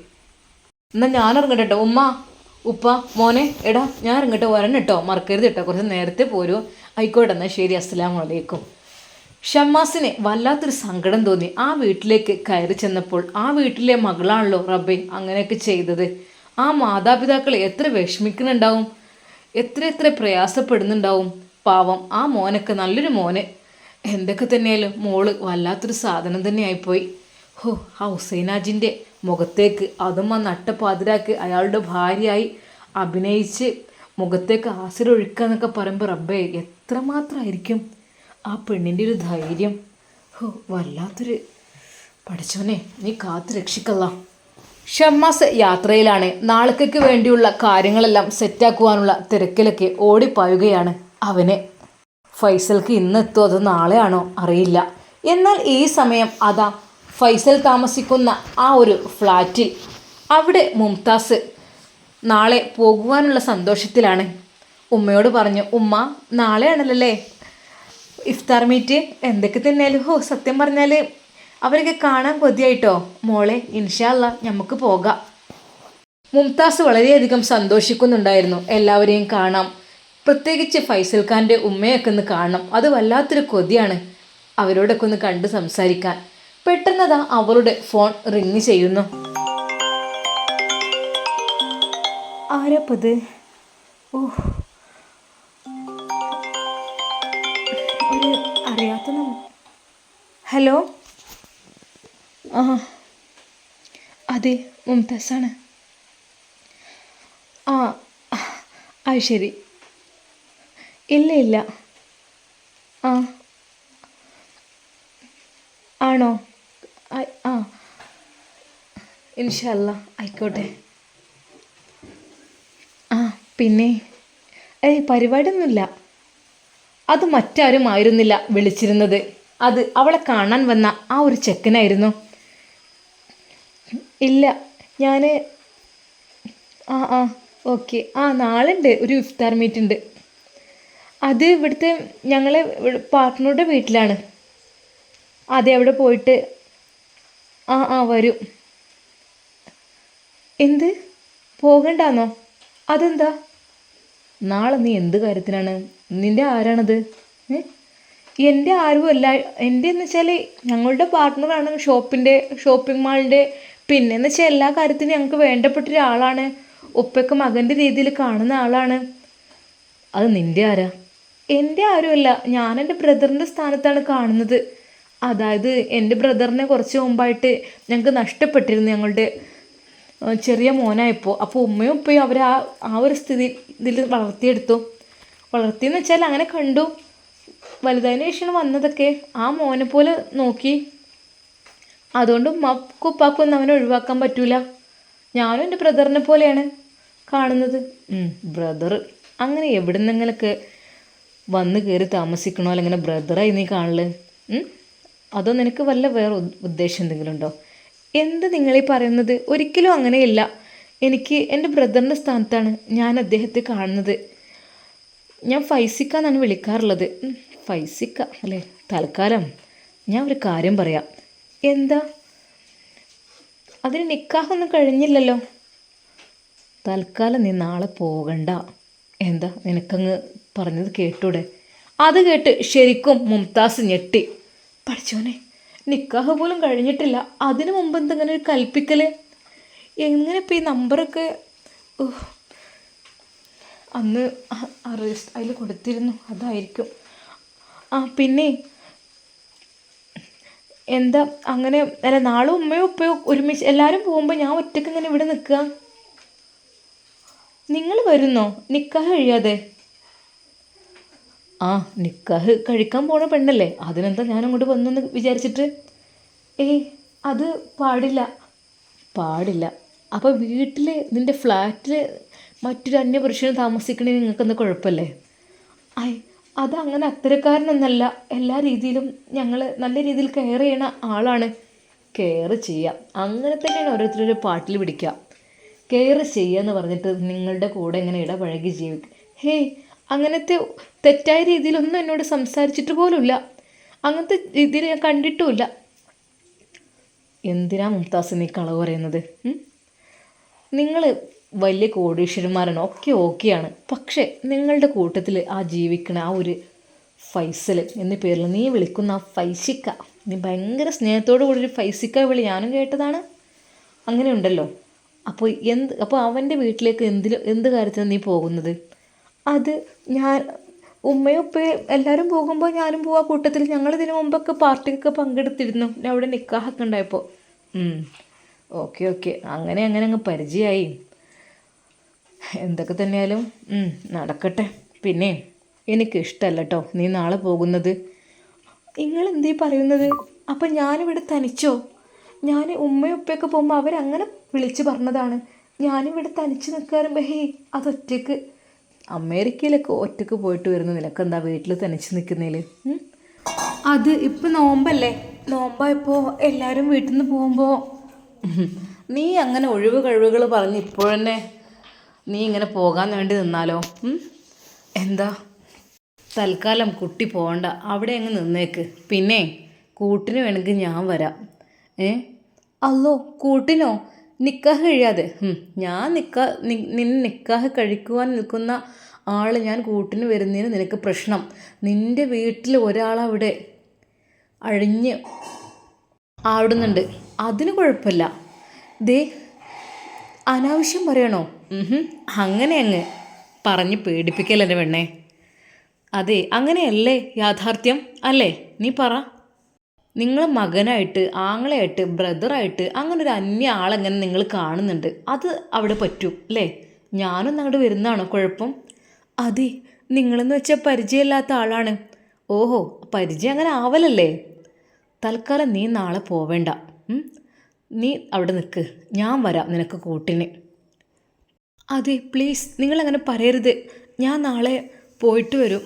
എന്നാൽ ഞാൻ ഇറങ്ങട്ടെ ഉമ്മ ഉപ്പ മോനെ എടാ ഞാൻ ഇറങ്ങട്ടെ വരണം കേട്ടോ മറക്കരുത് കേട്ടോ കുറച്ച് നേരത്തെ പോരൂ. ആയിക്കോട്ടെ എന്നാൽ ശരി അസ്സലാം വലൈക്കും ഷമ്മാസിനെ വല്ലാത്തൊരു സങ്കടം തോന്നി. ആ വീട്ടിലേക്ക് കയറി ചെന്നപ്പോൾ ആ വീട്ടിലെ മകളാണല്ലോ റബ്ബെ അങ്ങനെയൊക്കെ ചെയ്തത്. ആ മാതാപിതാക്കൾ എത്ര വിഷമിക്കുന്നുണ്ടാവും? എത്ര എത്ര പ്രയാസപ്പെടുന്നുണ്ടാവും? പാവം ആ മോനൊക്കെ നല്ലൊരു മോന്. എന്തൊക്കെ തന്നെയാലും മോൾ വല്ലാത്തൊരു സാധനം തന്നെയായിപ്പോയി. ഹോ ആ ഹുസൈനാജിന്റെ മുഖത്തേക്ക് അതും ആ നട്ടപ്പാതിരാക്ക് അയാളുടെ ഭാര്യയായി അഭിനയിച്ച് മുഖത്തേക്ക് ആസിരൊഴിക്കുക എന്നൊക്കെ പറയുമ്പോൾ റബ്ബേ എത്രമാത്രമായിരിക്കും ആ പെണ്ണിന്റെ ഒരു ധൈര്യം? ഹോ വല്ലാത്തൊരു പഠിച്ചോനെ നീ കാത്തു രക്ഷിക്കല്ല. ഷമ്മാസ് യാത്രയിലാണ്. നാളേക്ക് വേണ്ടിയുള്ള കാര്യങ്ങളെല്ലാം സെറ്റാക്കുവാനുള്ള തിരക്കിലൊക്കെ ഓടിപ്പായുകയാണ്. അവന് ഫൈസൽക്ക് ഇന്ന് എത്തുമോ അതോ നാളെയാണോ അറിയില്ല. എന്നാൽ ഈ സമയം അതാ ഫൈസൽ താമസിക്കുന്ന ആ ഒരു ഫ്ലാറ്റിൽ. അവിടെ മുംതാസ് നാളെ പോകുവാനുള്ള സന്തോഷത്തിലാണ്. ഉമ്മയോട് പറഞ്ഞു ഉമ്മ നാളെയാണല്ലേ ഇഫ്താർ മീറ്റ്? എന്തൊക്കെ തന്നെയാലും ഹോ സത്യം പറഞ്ഞാൽ അവരൊക്കെ കാണാൻ കൊതിയായിട്ടോ? മോളെ ഇൻഷാല്ല നമുക്ക് പോകാം. മുംതാസ് വളരെയധികം സന്തോഷിക്കുന്നുണ്ടായിരുന്നു. എല്ലാവരെയും കാണാം. പ്രത്യേകിച്ച് ഫൈസൽ ഖാന്റെ ഉമ്മയൊക്കെ ഒന്ന് കാണണം. അത് വല്ലാത്തൊരു കൊതിയാണ് അവരോടൊക്കെ ഒന്ന് കണ്ട് സംസാരിക്കാൻ. പെട്ടെന്നതാ അവളുടെ ഫോൺ റിങ് ചെയ്യുന്നു. ആരപ്പത്? അറിയാത്ത ഹലോ? ആ. അതെ മുംതാസാണ് ആ അത് ശരി. ഇല്ല ഇല്ല. ആ. ആണോ? ആ- ഇൻഷല്ല ആയിക്കോട്ടെ. ആ പിന്നെ? ഏയ് പരിപാടിയൊന്നുമില്ല. അത് മറ്റാരും ആയിരുന്നില്ല വിളിച്ചിരുന്നത്. അത് അവളെ കാണാൻ വന്ന ആ ഒരു ചെക്കനായിരുന്നു. ഇല്ല ഞാൻ ആ ആ ഓക്കെ. ആ നാളെ ഉണ്ട് ഒരു ഇഫ്താർ മീറ്റ് ഉണ്ട് അത് ഇവിടുത്തെ ഞങ്ങളെ പാർട്ട്ണറുടെ വീട്ടിലാണ്. അതെ അവിടെ പോയിട്ട് ആ ആ വരും. എന്ത്? പോകണ്ടാന്നോ? അതെന്താ? നാളെ നീ എന്ത് കാര്യത്തിനാണ്? നിന്റെ ആരാണത്? എന്റെ ആരുമല്ല എന്റെ എന്ന് വെച്ചാൽ ഞങ്ങളുടെ പാർട്ട്ണറാണ് ഷോപ്പിന്റെ ഷോപ്പിംഗ് മാളിന്റെ പിന്നെ എന്ന് വെച്ചാൽ എല്ലാ കാര്യത്തിനും ഞങ്ങൾക്ക് വേണ്ടപ്പെട്ട ഒരാളാണ്. ഒപ്പയ്ക്ക് മകന്റെ രീതിയിൽ കാണുന്ന ആളാണ്. അത് നിന്റെ ആരാ? എന്റെ ആരുമല്ല ഞാൻ എന്റെ ബ്രദറിന്റെ സ്ഥാനത്താണ് കാണുന്നത്. അതായത് എന്റെ ബ്രദറിനെ കുറച്ച് മുമ്പായിട്ട് ഞങ്ങൾക്ക് നഷ്ടപ്പെട്ടിരുന്നു ഞങ്ങളുടെ ചെറിയ മോനായപ്പോൾ അപ്പോൾ ഉമ്മയും ഉപ്പയും അവർ ആ ആ ഒരു സ്ഥിതി ഇതിൽ വളർത്തിയെടുത്തു. വളർത്തിയെന്ന് വെച്ചാൽ അങ്ങനെ കണ്ടു. വലുതായതിനു ശേഷം വന്നതൊക്കെ ആ മോനെ പോലെ നോക്കി. അതുകൊണ്ട് ഉമ്മക്കും ഉപ്പാക്കും ഒന്നും അവനെ ഒഴിവാക്കാൻ പറ്റൂല. ഞാനും എന്റെ ബ്രദറിനെ പോലെയാണ് കാണുന്നത്. ബ്രദർ അങ്ങനെ എവിടുന്നെങ്കിലൊക്കെ വന്ന് കയറി താമസിക്കണോ? അല്ലെങ്കിൽ ബ്രദറായി നീ കാണൽ? അതോ നിനക്ക് വല്ല വേറെ ഉദ്ദേശം എന്തെങ്കിലും ഉണ്ടോ? എന്ത് നിങ്ങളീ പറയുന്നത്? ഒരിക്കലും അങ്ങനെയില്ല. എനിക്ക് എന്റെ ബ്രദറിന്റെ സ്ഥാനത്താണ് ഞാൻ അദ്ദേഹത്തെ കാണുന്നത്. ഞാൻ ഫൈസിക്ക എന്നാണ് വിളിക്കാറുള്ളത്. ഫൈസിക്ക അല്ലേ? തൽക്കാലം ഞാൻ ഒരു കാര്യം പറയാം. എന്താ? അതിന് നിക്കാഹൊന്നും കഴിഞ്ഞില്ലല്ലോ. തൽക്കാലം നീ നാളെ പോകണ്ട. എന്താ? നിനക്കങ്ങ് പറഞ്ഞത് കേട്ടൂടെ? അത് കേട്ട് ശരിക്കും മുംതാസ് ഞെട്ടി. പഠിച്ചോനെ നിക്കാഹ് പോലും കഴിഞ്ഞിട്ടില്ല. അതിനു മുമ്പ് എന്തെങ്ങനെ ഒരു കൽപ്പിക്കൽ എങ്ങനെ ഇപ്പം ഈ നമ്പറൊക്കെ? അന്ന് അതിൽ കൊടുത്തിരുന്നു. അതായിരിക്കും. ആ പിന്നെ? എന്താ അങ്ങനെ അല്ല നാളെ ഉമ്മയോ ഉപ്പയോ ഒരുമിച്ച് എല്ലാവരും പോകുമ്പോൾ ഞാൻ ഒറ്റയ്ക്ക് ഇങ്ങനെ ഇവിടെ നിൽക്കുക നിങ്ങൾ വരുന്നോ? നിക്കാഹ് കഴിയാതെ? ആ നിക്കാഹ് കഴിക്കാൻ പോണ പെണ്ണല്ലേ? അതിനെന്താ ഞാൻ അങ്ങോട്ട് വന്നെന്ന് വിചാരിച്ചിട്ട്? ഏയ് അത് പാടില്ല. പാടില്ല. അപ്പോൾ വീട്ടിൽ നിന്റെ ഫ്ലാറ്റിൽ മറ്റൊരു അന്യപുരുഷന് താമസിക്കണേ നിങ്ങൾക്കെന്ന് കുഴപ്പമല്ലേ ഐ അതങ്ങനെ അത്തരക്കാരനൊന്നല്ല. എല്ലാ രീതിയിലും ഞങ്ങൾ നല്ല രീതിയിൽ കെയർ ചെയ്യണ ആളാണ്. കെയർ ചെയ്യാം. അങ്ങനെ തന്നെയാണ് ഓരോരുത്തരൊരു പാട്ടിൽ പിടിക്കുക. കെയർ ചെയ്യുക എന്ന് പറഞ്ഞിട്ട് നിങ്ങളുടെ കൂടെ ഇങ്ങനെ ഇടപഴകി ജീവിക്കും ഹേയ് അങ്ങനത്തെ തെറ്റായ രീതിയിലൊന്നും എന്നോട് സംസാരിച്ചിട്ട് പോലുമില്ല. അങ്ങനത്തെ രീതിയിൽ ഞാൻ കണ്ടിട്ടുമില്ല. എന്തിനാ മുംതാസ് നീ കളവ് പറയുന്നത്? നിങ്ങൾ വലിയ കോടീശ്വരന്മാരാണ്. ഒക്കെ ഓക്കെയാണ്. പക്ഷേ നിങ്ങളുടെ കൂട്ടത്തിൽ ആ ജീവിക്കണ ആ ഒരു ഫൈസൽ എന്ന പേരിൽ നീ വിളിക്കുന്ന ആ ഫൈസിക്ക നീ ഭയങ്കര സ്നേഹത്തോടു കൂടി ഒരു ഫൈസിക്ക വിളി ഞാനും കേട്ടതാണ്. അങ്ങനെ ഉണ്ടല്ലോ അപ്പോൾ എന്ത് അപ്പോൾ അവന്റെ വീട്ടിലേക്ക് എന്തിൽ എന്ത് കാര്യത്തിനാണ് നീ പോകുന്നത്? അത് ഞാൻ ഉമ്മയും ഉപ്പയും എല്ലാവരും പോകുമ്പോൾ ഞാനും പോവാ. കൂട്ടത്തിൽ ഞങ്ങൾ ഇതിനു മുമ്പൊക്കെ പാർട്ടിക്കൊക്കെ പങ്കെടുത്തിരുന്നു. അവിടെ നിക്കാഹൊക്കെ ഉണ്ടായപ്പോൾ ഓക്കെ ഓക്കെ. അങ്ങനെ അങ്ങനെ അങ്ങ് പരിചയമായി എന്തൊക്കെ തന്നെയാലും നടക്കട്ടെ. പിന്നെ എനിക്കിഷ്ടമല്ല കേട്ടോ നീ നാളെ പോകുന്നത്. നിങ്ങൾ എന്തീ പറയുന്നത്? അപ്പം ഞാനിവിടെ തനിച്ചോ? ഞാൻ ഉമ്മയും ഉപ്പയൊക്കെ പോകുമ്പോൾ അവരങ്ങനെ വിളിച്ച് പറഞ്ഞതാണ്. ഞാനിവിടെ തനിച്ച് നിൽക്കാറുമ്പോൾ ഹേ അതൊറ്റയ്ക്ക് അമേരിക്കയിലൊക്കെ ഒറ്റയ്ക്ക് പോയിട്ട് വരുന്ന നിനക്കെന്താ വീട്ടിൽ തനിച്ച് നിൽക്കുന്നതിൽ അത് ഇപ്പം നോമ്പല്ലേ? നോമ്പായപ്പോൾ എല്ലാവരും വീട്ടിൽ നിന്ന് പോകുമ്പോൾ നീ അങ്ങനെ ഒഴിവ് കഴിവുകൾ പറഞ്ഞ് ഇപ്പോഴന്നെ നീ ഇങ്ങനെ പോകാൻ വേണ്ടി നിന്നാലോ? എന്താ? തൽക്കാലം കുട്ടി പോകണ്ട അവിടെ അങ്ങ് നിന്നേക്ക്. പിന്നെ കൂട്ടിന് വേണമെങ്കിൽ ഞാൻ വരാം. ഏ? അല്ലോ കൂട്ടിനോ? നിക്കാഹ് കഴിയാതെ. ഞാൻ നിക്കാ നിന്നെ നിക്കാഹ് കഴിക്കുവാൻ നിൽക്കുന്ന ആൾ ഞാൻ കൂട്ടിന് വരുന്നതിന് നിനക്ക് പ്രശ്നം. നിന്റെ വീട്ടിൽ ഒരാളവിടെ അഴിഞ്ഞ് ആടുന്നുണ്ട്. അതിന് കുഴപ്പമില്ല. ദേ അനാവശ്യം പറയണോ? അങ്ങനെ അങ്ങ് പറഞ്ഞ് പേടിപ്പിക്കല്ലേ പെണ്ണേ? അതെ അങ്ങനെയല്ലേ യാഥാർത്ഥ്യം? അല്ലേ? നീ പറ. നിങ്ങൾ മകനായിട്ട് ആങ്ങളായിട്ട് ബ്രദറായിട്ട് അങ്ങനെ ഒരു അന്യ ആളെങ്ങനെ നിങ്ങൾ കാണുന്നുണ്ട്? അത് അവിടെ പറ്റും അല്ലേ? ഞാനൊന്നും അങ്ങോട്ട് വരുന്നതാണോ? കുഴപ്പം? അതെ നിങ്ങളെന്ന് വെച്ചാൽ പരിചയമില്ലാത്ത ആളാണ്. ഓഹോ പരിചയം അങ്ങനെ ആവലല്ലേ? തൽക്കാലം നീ നാളെ പോവേണ്ട. നീ അവിടെ നിൽക്ക് ഞാൻ വരാം നിനക്ക് കൂട്ടിന്. അതെ പ്ലീസ്. നിങ്ങളങ്ങനെ പറയരുത്. ഞാൻ നാളെ പോയിട്ട് വരും.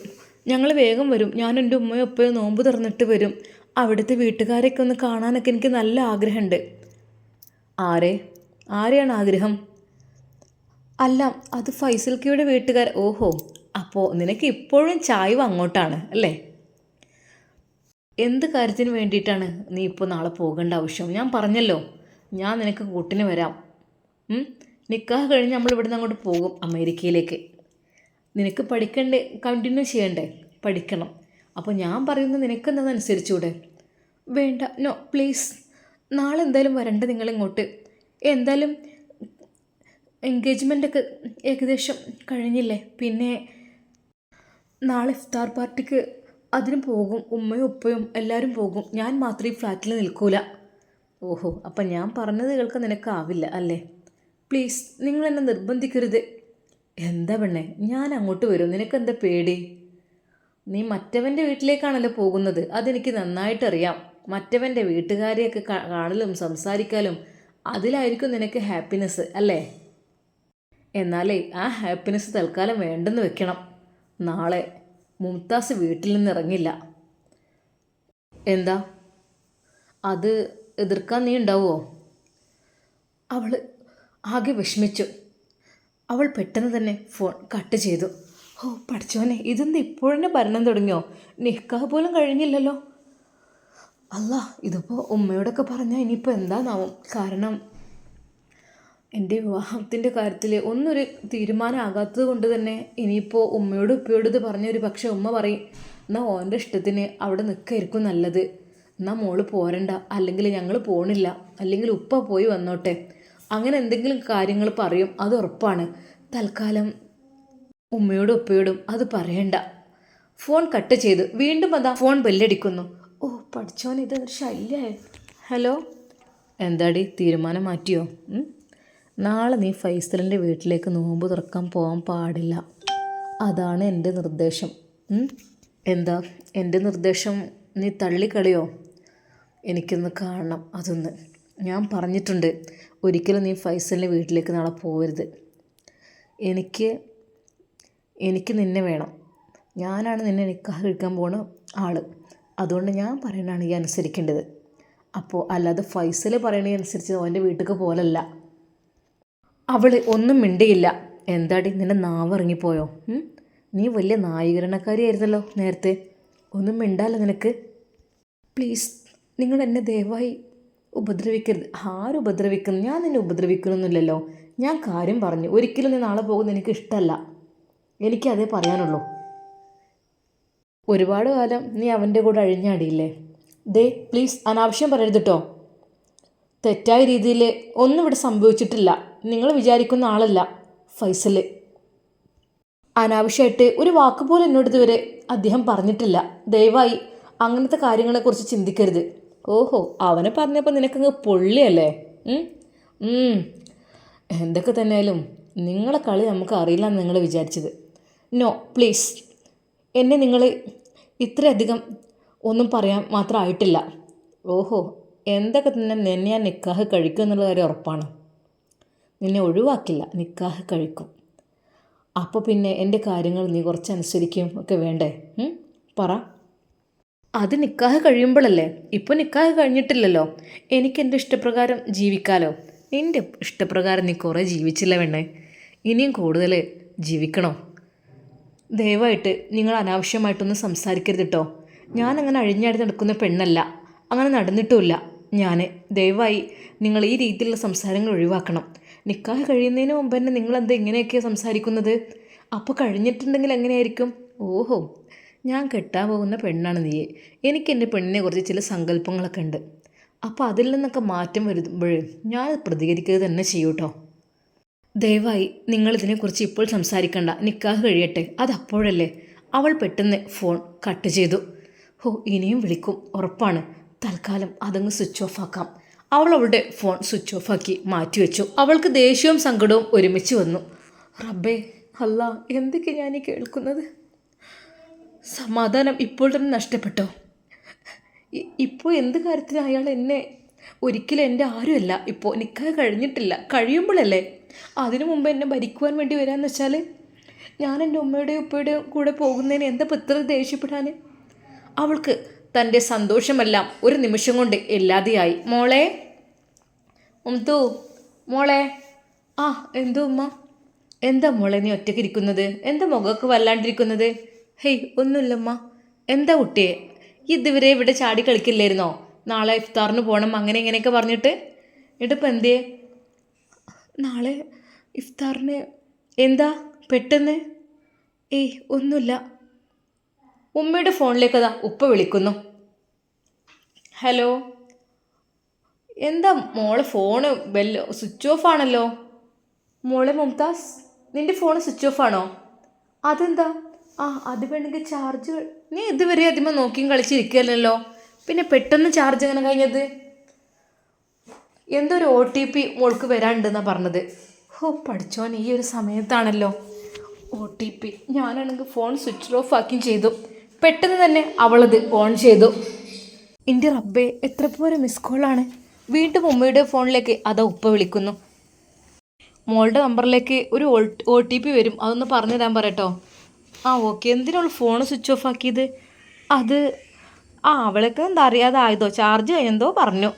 ഞങ്ങൾ വേഗം വരും. ഞാൻ എന്റെ ഉമ്മയും ഉപ്പയും നോമ്പ് തുറന്നിട്ട് വരും. അവിടുത്തെ വീട്ടുകാരെയൊക്കെ ഒന്ന് കാണാനൊക്കെ എനിക്ക് നല്ല ആഗ്രഹമുണ്ട്. ആരെ? ആരെയാണ് ആഗ്രഹം? അല്ല അത് ഫൈസൽക്കയുടെ വീട്ടുകാർ. ഓഹോ അപ്പോൾ നിനക്ക് ഇപ്പോഴും ചായവ് അങ്ങോട്ടാണ് അല്ലേ? എന്ത് കാര്യത്തിന് വേണ്ടിയിട്ടാണ് നീ ഇപ്പോൾ നാളെ പോകേണ്ട ആവശ്യം? ഞാൻ പറഞ്ഞല്ലോ ഞാൻ നിനക്ക് കൂട്ടിന് വരാം? നിക്കാഹ് കഴിഞ്ഞ് നമ്മൾ ഇവിടുന്ന് അങ്ങോട്ട് പോകും അമേരിക്കയിലേക്ക്. നിനക്ക് പഠിക്കണ്ടേ? കണ്ടിന്യൂ ചെയ്യണ്ടേ? പഠിക്കണം. അപ്പോൾ ഞാൻ പറയുന്നത് നിനക്ക് എന്താണെന്നനുസരിച്ചൂടെ വേണ്ട നോ പ്ലീസ് നാളെ എന്തായാലും വരണ്ട നിങ്ങളിങ്ങോട്ട്. എന്തായാലും എൻഗേജ്മെന്റ് ഒക്കെ ഏകദേശം കഴിഞ്ഞില്ലേ? പിന്നെ നാളെ ഇഫ്താർ പാർട്ടിക്ക് അതിന് പോകും ഉമ്മയും ഉപ്പയും എല്ലാവരും പോകും. ഞാൻ മാത്രം ഈ ഫ്ലാറ്റിൽ നിൽക്കൂല. ഓഹോ അപ്പം ഞാൻ പറഞ്ഞത് കേൾക്കാൻ നിനക്കാവില്ല അല്ലേ? പ്ലീസ് നിങ്ങൾ എന്നെ നിർബന്ധിക്കരുത്. എന്താ പെണ്ണേ ഞാൻ അങ്ങോട്ട് വരും. നിനക്കെന്താ പേടി? നീ മറ്റവന്റെ വീട്ടിലേക്കാണല്ലോ പോകുന്നത്. അതെനിക്ക് നന്നായിട്ടറിയാം. മറ്റവന്റെ വീട്ടുകാരെയൊക്കെ കാണലും സംസാരിക്കാലും അതിലായിരിക്കും നിനക്ക് ഹാപ്പിനെസ് അല്ലേ? എന്നാലേ ആ ഹാപ്പിനെസ് തൽക്കാലം വേണ്ടെന്ന് വെക്കണം. നാളെ മുംതാസ് വീട്ടിൽ നിന്ന് ഇറങ്ങില്ല എന്താ? അത് എതിർക്കാൻ നീ ഉണ്ടാവുമോ അവൾ ആകെ വിഷമിച്ചു. അവൾ പെട്ടെന്ന് തന്നെ ഫോൺ കട്ട് ചെയ്തു. ഓ പഠിച്ചോനെ ഇതെന്ത് ഇപ്പോഴെന്നെ ഭരണം തുടങ്ങിയോ? നിക്കാഹ് പോലും കഴിഞ്ഞില്ലല്ലോ. അല്ല ഇതിപ്പോൾ ഉമ്മയോടൊക്കെ പറഞ്ഞാൽ ഇനിയിപ്പോൾ എന്താണാവും? കാരണം എന്റെ വിവാഹത്തിന്റെ കാര്യത്തിൽ ഒന്നൊരു തീരുമാനമാകാത്തത് കൊണ്ട് തന്നെ ഇനിയിപ്പോൾ ഉമ്മയോട് ഉപ്പയോട് ഇത് പറഞ്ഞൊരു പക്ഷേ ഉമ്മ പറയും എന്നാൽ ഓന്റെ ഇഷ്ടത്തിന് അവിടെ നിൽക്കായിരിക്കും നല്ലത്. എന്നാൽ മോൾ പോരണ്ട. അല്ലെങ്കിൽ ഞങ്ങൾ പോണില്ല. അല്ലെങ്കിൽ ഉപ്പ പോയി വന്നോട്ടെ. അങ്ങനെ എന്തെങ്കിലും കാര്യങ്ങൾ പറയും അത് ഉറപ്പാണ്. തൽക്കാലം ഉമ്മയോടും ഉപ്പയോടും അത് പറയണ്ട. ഫോൺ കട്ട് ചെയ്തു വീണ്ടും അതാ ഫോൺ ബെല്ലടിക്കുന്നു. ഓ പഠിച്ചോൻ ഇത് ശല്യമായി ഹലോ? എന്താടി തീരുമാനം മാറ്റിയോ? നാളെ നീ ഫൈസലിന്റെ വീട്ടിലേക്ക് നോമ്പ് തുറക്കാൻ പോകാൻ പാടില്ല. അതാണ് എന്റെ നിർദ്ദേശം. എന്താ? എന്റെ നിർദ്ദേശം നീ തള്ളിക്കളയോ? എനിക്കൊന്ന് കാണണം അതൊന്ന്. ഞാൻ പറഞ്ഞിട്ടുണ്ട് ഒരിക്കലും നീ ഫൈസലിന്റെ വീട്ടിലേക്ക് നാളെ പോകരുത് എനിക്ക് എനിക്ക് നിന്നെ വേണം. ഞാനാണ് നിന്നെ നിക്കാഹ് കഴിക്കാൻ പോണ ആൾ അതുകൊണ്ട് ഞാൻ പറയണതാണ് ഈ അനുസരിക്കേണ്ടത്. അപ്പോൾ അല്ലാതെ ഫൈസൽ പറയണേ അനുസരിച്ച് അവന്റെ വീട്ടിലേക്ക് പോലല്ല അവൾ ഒന്നും മിണ്ടിയില്ല. എന്താടി നിന്നെ നാവ് ഇറങ്ങിപ്പോയോ നീ വലിയ നായകരണക്കാരിയായിരുന്നല്ലോ നേരത്തെ. ഒന്നും മിണ്ടാലോ നിനക്ക്? പ്ലീസ് നിങ്ങൾ എന്നെ ദയവായി ഉപദ്രവിക്കരുത്. ആരും ഉപദ്രവിക്കുന്നു? ഞാൻ നിന്നെ ഉപദ്രവിക്കണമെന്നില്ലല്ലോ ഞാൻ കാര്യം പറഞ്ഞു. ഒരിക്കലും നീ നാളെ പോകുന്ന എനിക്ക് ഇഷ്ടമല്ല എനിക്കതേ പറയാനുള്ളൂ. ഒരുപാട് കാലം നീ അവന്റെ കൂടെ അഴിഞ്ഞാടിയില്ലേ? ദേ പ്ലീസ് അനാവശ്യം പറയരുത് കേട്ടോ തെറ്റായ രീതിയിൽ ഒന്നും ഇവിടെ സംഭവിച്ചിട്ടില്ല. നിങ്ങൾ വിചാരിക്കുന്ന ആളല്ല ഫൈസൽ. അനാവശ്യമായിട്ട് ഒരു വാക്ക് പോലും എന്നോട് ഇതുവരെ അദ്ദേഹം പറഞ്ഞിട്ടില്ല. ദയവായി അങ്ങനത്തെ കാര്യങ്ങളെക്കുറിച്ച് ചിന്തിക്കരുത്. ഓഹോ അവനെ പറഞ്ഞപ്പോൾ നിനക്കങ്ങ് പൊള്ളിയല്ലേ. എന്തൊക്കെ തന്നെയാലും നിങ്ങളെ കളി നമുക്ക് അറിയില്ല എന്ന് നിങ്ങൾ വിചാരിച്ചത്. നോ പ്ലീസ് എന്നെ നിങ്ങൾ ഇത്രയധികം ഒന്നും പറയാൻ മാത്രമായിട്ടില്ല ഓഹോ എന്തൊക്കെ തന്നെ നിന്നെ ഞാൻ നിക്കാഹ് കഴിക്കും എന്നുള്ള കാര്യം ഉറപ്പാണ്. നിന്നെ ഒഴിവാക്കില്ല നിക്കാഹ് കഴിക്കും. അപ്പോൾ പിന്നെ എന്റെ കാര്യങ്ങൾ നീ കുറച്ച് അനുസരിക്കും ഒക്കെ വേണ്ടേ? പറ. അത് നിക്കാഹ് കഴിയുമ്പോഴല്ലേ? ഇപ്പോൾ നിക്കാഹ് കഴിഞ്ഞിട്ടില്ലല്ലോ. എനിക്ക് എന്റെ ഇഷ്ടപ്രകാരം ജീവിക്കാലോ? നിന്റെ ഇഷ്ടപ്രകാരം നീ കുറേ ജീവിച്ചില്ല വേണ്ടേ ഇനിയും കൂടുതൽ ജീവിക്കണോ? ദയവായിട്ട് നിങ്ങൾ അനാവശ്യമായിട്ടൊന്നും സംസാരിക്കരുത് കേട്ടോ ഞാൻ അങ്ങനെ അഴിഞ്ഞാടി നടക്കുന്ന പെണ്ണല്ല. അങ്ങനെ നടന്നിട്ടുമില്ല. ഞാൻ ദയവായി നിങ്ങൾ ഈ രീതിയിലുള്ള സംസാരങ്ങൾ ഒഴിവാക്കണം. നിക്കാഹ് കഴിയുന്നതിന് മുമ്പ് തന്നെ നിങ്ങളെന്ത് ഇങ്ങനെയൊക്കെയാണ് സംസാരിക്കുന്നത്? അപ്പോൾ കഴിഞ്ഞിട്ടുണ്ടെങ്കിൽ എങ്ങനെയായിരിക്കും? ഓഹോ ഞാൻ കെട്ടാൻ പോകുന്ന പെണ്ണാണ് നീ എനിക്ക് എന്റെ പെണ്ണിനെ കുറിച്ച് ചില സങ്കല്പങ്ങളൊക്കെ ഉണ്ട്. അപ്പോൾ അതിൽ നിന്നൊക്കെ മാറ്റം വരുമ്പോൾ ഞാൻ പ്രതികരിക്കുക തന്നെ ചെയ്യൂട്ടോ. ദയവായി നിങ്ങൾ ഇതിനെക്കുറിച്ച് ഇപ്പോൾ സംസാരിക്കണ്ട. നിക്കാഹ് കഴിയട്ടെ. അതപ്പോഴല്ലേ അവൾ പെട്ടെന്ന് ഫോൺ കട്ട് ചെയ്തു. ഹോ ഇനിയും വിളിക്കും. ഉറപ്പാണ്. തൽക്കാലം അതങ്ങ് സ്വിച്ച് ഓഫ് ആക്കാം. അവൾ അവളുടെ ഫോൺ സ്വിച്ച് ഓഫ് ആക്കി മാറ്റിവെച്ചു. അവൾക്ക് ദേഷ്യവും സങ്കടവും ഒരുമിച്ച് വന്നു. റബ്ബേ അല്ല എന്തൊക്കെ ഞാൻ ഈ കേൾക്കുന്നത്? സമാധാനം ഇപ്പോൾ തന്നെ നഷ്ടപ്പെട്ടോ? ഇപ്പോൾ എന്ത് കാര്യത്തിന് അയാൾ എന്നെ ഒരിക്കലും എന്റെ ആരുമല്ല. ഇപ്പോൾ നിൽക്കാൻ കഴിഞ്ഞിട്ടില്ല. കഴിയുമ്പോഴല്ലേ? അതിനു മുമ്പ് എന്നെ ഭരിക്കുവാൻ വേണ്ടി വരാമെന്ന് വെച്ചാൽ ഞാൻ എന്റെ ഉമ്മയുടെയും ഉപ്പയുടെയും കൂടെ പോകുന്നതിന് എന്താ ഇത്ര ദേഷ്യപ്പെടാൻ? അവൾക്ക് തന്റെ സന്തോഷമെല്ലാം ഒരു നിമിഷം കൊണ്ട് ഇല്ലാതെയായി മോളെ ഉമ്മത്തു മോളെ. ആ എന്തോ ഉമ്മ? എന്താ മോളെ നീ ഒറ്റയ്ക്ക് ഇരിക്കുന്നത്? എന്താ മുഖമൊക്കെ വല്ലാണ്ടിരിക്കുന്നത്? ഹേയ് ഒന്നുമില്ലമ്മ എന്താ കുട്ടിയെ? ഇതുവരെ ഇവിടെ ചാടി കളിക്കില്ലായിരുന്നോ? നാളെ ഇഫ്താറിന് പോകണം അങ്ങനെ ഇങ്ങനെയൊക്കെ പറഞ്ഞിട്ട്. എന്നിട്ടിപ്പോൾ എന്തേ നാളെ ഇഫ്താറിന് എന്താ? പെട്ടെന്ന്? ഏയ് ഒന്നുമില്ല. ഉമ്മയുടെ ഫോണിലേക്ക് അതാ ഉപ്പ വിളിക്കുന്നു. ഹലോ? എന്താ മോളെ ഫോണ് ബെല്ല് സ്വിച്ച് ഓഫ് ആണല്ലോ? മോളെ മുംതാസ് നിന്റെ ഫോൺ സ്വിച്ച് ഓഫ് ആണോ? അതെന്താ? ആ അത് വേണമെങ്കിൽ ചാർജ് നീ ഇതുവരെ അതിമ നോക്കിയും കളിച്ചിരിക്കുകയല്ലോ പിന്നെ പെട്ടെന്ന് ചാർജ് എങ്ങനെ കഴിഞ്ഞത്? എന്തൊരു ഒ ടി പി മോൾക്ക് വരാനുണ്ടെന്നാണ് പറഞ്ഞത്. ഓ പഠിച്ചോൻ ഈ ഒരു സമയത്താണല്ലോ. ഒ ടി പി ഞാനാണെങ്കിൽ ഫോൺ സ്വിച്ച് ഓഫ് ആക്കിയും ചെയ്തു. പെട്ടെന്ന് തന്നെ അവളത് ഓൺ ചെയ്തു. എന്റെ റബ്ബേ എത്ര പോലെ മിസ് കോളാണ് വീണ്ടും ഉമ്മയുടെ ഫോണിലേക്ക് അതാ ഉപ്പ വിളിക്കുന്നു. മോളുടെ നമ്പറിലേക്ക് ഒരു ഒ ടി പി വരും. അതൊന്ന് പറഞ്ഞു തരാൻ പറയട്ടോ. ആ ഓക്കെ എന്തിനാണ് ഫോൺ സ്വിച്ച് ഓഫ് ആക്കിയത്? അത് ആ അവൾക്ക് എന്താ അറിയാതെ ആയതോ ചാർജ് കഴിഞ്ഞെന്തോ പറഞ്ഞു.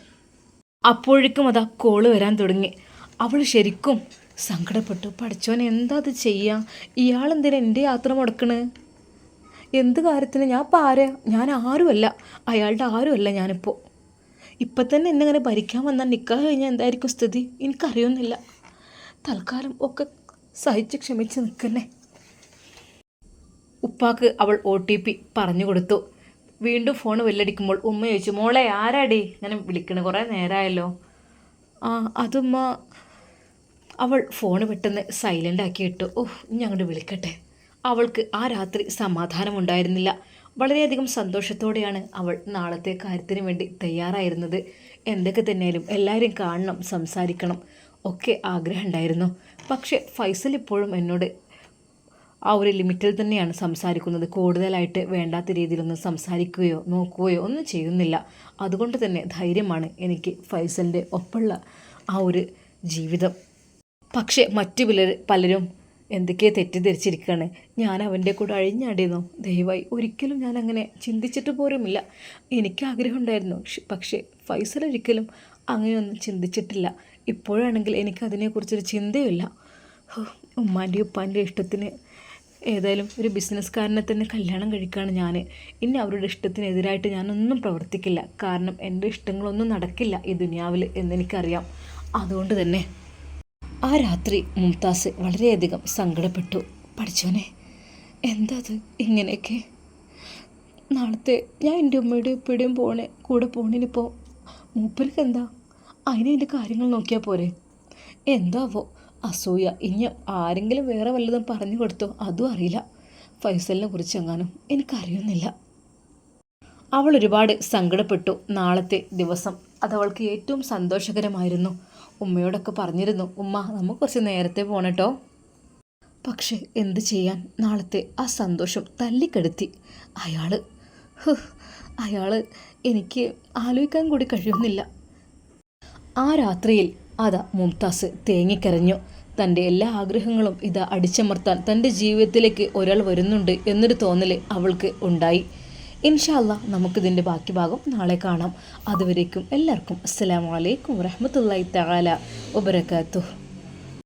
അപ്പോഴേക്കും അതാ കോൾ വരാൻ തുടങ്ങി. അവൾ ശരിക്കും സങ്കടപ്പെട്ടു. പഠിച്ചോൻ എന്താ അത് ചെയ്യാ? ഇയാളെന്തിനാ എന്റെ യാത്ര മുടക്കണ്? എന്ത് കാര്യത്തിന്? ഞാൻ ഇപ്പം ആരാ? ഞാൻ ആരുമല്ല. അയാളുടെ ആരുമല്ല ഞാനിപ്പോൾ ഇപ്പം തന്നെ എന്നെ ഇങ്ങനെ ഭരിക്കാൻ വന്നാൽ നിൽക്കാൻ കഴിഞ്ഞാൽ എന്തായിരിക്കും സ്ഥിതി? എനിക്കറിയൊന്നുമില്ല. തൽക്കാലം ഒക്കെ സഹിച്ച് ക്ഷമിച്ച് നിൽക്കുന്നേ ഉപ്പാക്ക് അവൾ ഒ ടി പി പറഞ്ഞു കൊടുത്തു. വീണ്ടും ഫോൺ വെല്ലടിക്കുമ്പോൾ ഉമ്മ ചോദിച്ചു മോളെ ആരാടി? ഇങ്ങനെ വിളിക്കണ. കുറേ നേരമായല്ലോ ആ അതുമ്മ അവൾ ഫോൺ പെട്ടെന്ന് സൈലന്റ് ആക്കി ഇട്ടു. ഓഹ് ഇനി അങ്ങോട്ട് വിളിക്കട്ടെ. അവൾക്ക് ആ രാത്രി സമാധാനം സമാധാനമുണ്ടായിരുന്നില്ല. വളരെയധികം സന്തോഷത്തോടെയാണ് അവൾ നാളത്തെ കാര്യത്തിന് വേണ്ടി തയ്യാറായിരുന്നത്. എന്തൊക്കെ തന്നെയാലും എല്ലാവരും കാണണം സംസാരിക്കണം. ഒക്കെ ആഗ്രഹമുണ്ടായിരുന്നു പക്ഷേ ഫൈസൽ ഇപ്പോഴും എന്നോട് ആ ഒരു ലിമിറ്റിൽ തന്നെയാണ് സംസാരിക്കുന്നത്. കൂടുതലായിട്ട് വേണ്ടാത്ത രീതിയിലൊന്നും സംസാരിക്കുകയോ നോക്കുകയോ ഒന്നും ചെയ്യുന്നില്ല. അതുകൊണ്ട് തന്നെ ധൈര്യമാണ് എനിക്ക് ഫൈസലിന്റെ ഒപ്പമുള്ള ആ ഒരു ജീവിതം. പക്ഷേ മറ്റു പലർ പലരും എന്തൊക്കെയോ തെറ്റിദ്ധരിച്ചിരിക്കുകയാണ്. ഞാൻ അവന്റെ കൂടെ അഴിഞ്ഞാടിയെന്നോ ദയവായി ഒരിക്കലും ഞാൻ അങ്ങനെ ചിന്തിച്ചിട്ട് പോലുമില്ല. എനിക്ക് ആഗ്രഹമുണ്ടായിരുന്നു പക്ഷേ ഫൈസൽ ഒരിക്കലും അങ്ങനെയൊന്നും ചിന്തിച്ചിട്ടില്ല. ഇപ്പോഴാണെങ്കിൽ എനിക്ക് അതിനെക്കുറിച്ചൊരു ചിന്തയില്ല ഹോ, ഉമ്മാന്റെയും ഉപ്പാന്റെയും ഇഷ്ടത്തിന് ഏതായാലും ഒരു ബിസിനസ്സുകാരനെ തന്നെ കല്യാണം കഴിക്കുകയാണ് ഞാൻ ഇനി അവരുടെ ഇഷ്ടത്തിനെതിരായിട്ട് ഞാനൊന്നും പ്രവർത്തിക്കില്ല. കാരണം എന്റെ ഇഷ്ടങ്ങളൊന്നും നടക്കില്ല ഈ ദുനിയാവിൽ എന്നെനിക്കറിയാം. അതുകൊണ്ട് തന്നെ ആ രാത്രി മുംതാസ് വളരെയധികം സങ്കടപ്പെട്ടു. പഠിച്ചോനെ എന്താ അത്? ഇങ്ങനെയൊക്കെ. നാളത്തെ ഞാൻ എന്റെ ഉമ്മയുടെ ഉപ്പയുടെയും പോണേ കൂടെ പോണിനിപ്പോൾ മൂപ്പർക്ക് എന്താ? അതിനെ എന്റെ കാര്യങ്ങൾ നോക്കിയാൽ പോരെ. എന്താവോ? അസൂയ. ഇനി ആരെങ്കിലും വേറെ വല്ലതും പറഞ്ഞു കൊടുത്തോ? അതും അറിയില്ല. ഫൈസലിനെ കുറിച്ച് എങ്ങാനും എനിക്കറിയുന്നില്ല. അവൾ ഒരുപാട് സങ്കടപ്പെട്ടു നാളത്തെ ദിവസം. അത് അവൾക്ക് ഏറ്റവും സന്തോഷകരമായിരുന്നു. ഉമ്മയോടൊക്കെ പറഞ്ഞിരുന്നു ഉമ്മ നമുക്ക് കുറച്ച് നേരത്തെ പോണട്ടോ. പക്ഷെ എന്ത് ചെയ്യാൻ? നാളത്തെ ആ സന്തോഷം തല്ലിക്കെടുത്തി. അയാൾ അയാൾ എനിക്ക് ആലോചിക്കാൻ കൂടി കഴിയുന്നില്ല. ആ രാത്രിയിൽ അതാ മുംതാസ് തേങ്ങിക്കരഞ്ഞു. തന്റെ എല്ലാ ആഗ്രഹങ്ങളും ഇതാ അടിച്ചമർത്താൻ തന്റെ ജീവിതത്തിലേക്ക് ഒരാൾ വരുന്നുണ്ട് എന്നൊരു തോന്നൽ അവൾക്ക് ഉണ്ടായി. ഇൻഷാല്ല നമുക്കിതിന്റെ ബാക്കി ഭാഗം നാളെ കാണാം. അതുവരേക്കും എല്ലാവർക്കും അസ്സാം വലൈക്കും വറഹ്മത്തുള്ളാഹി തആല വബറകാതുഹു.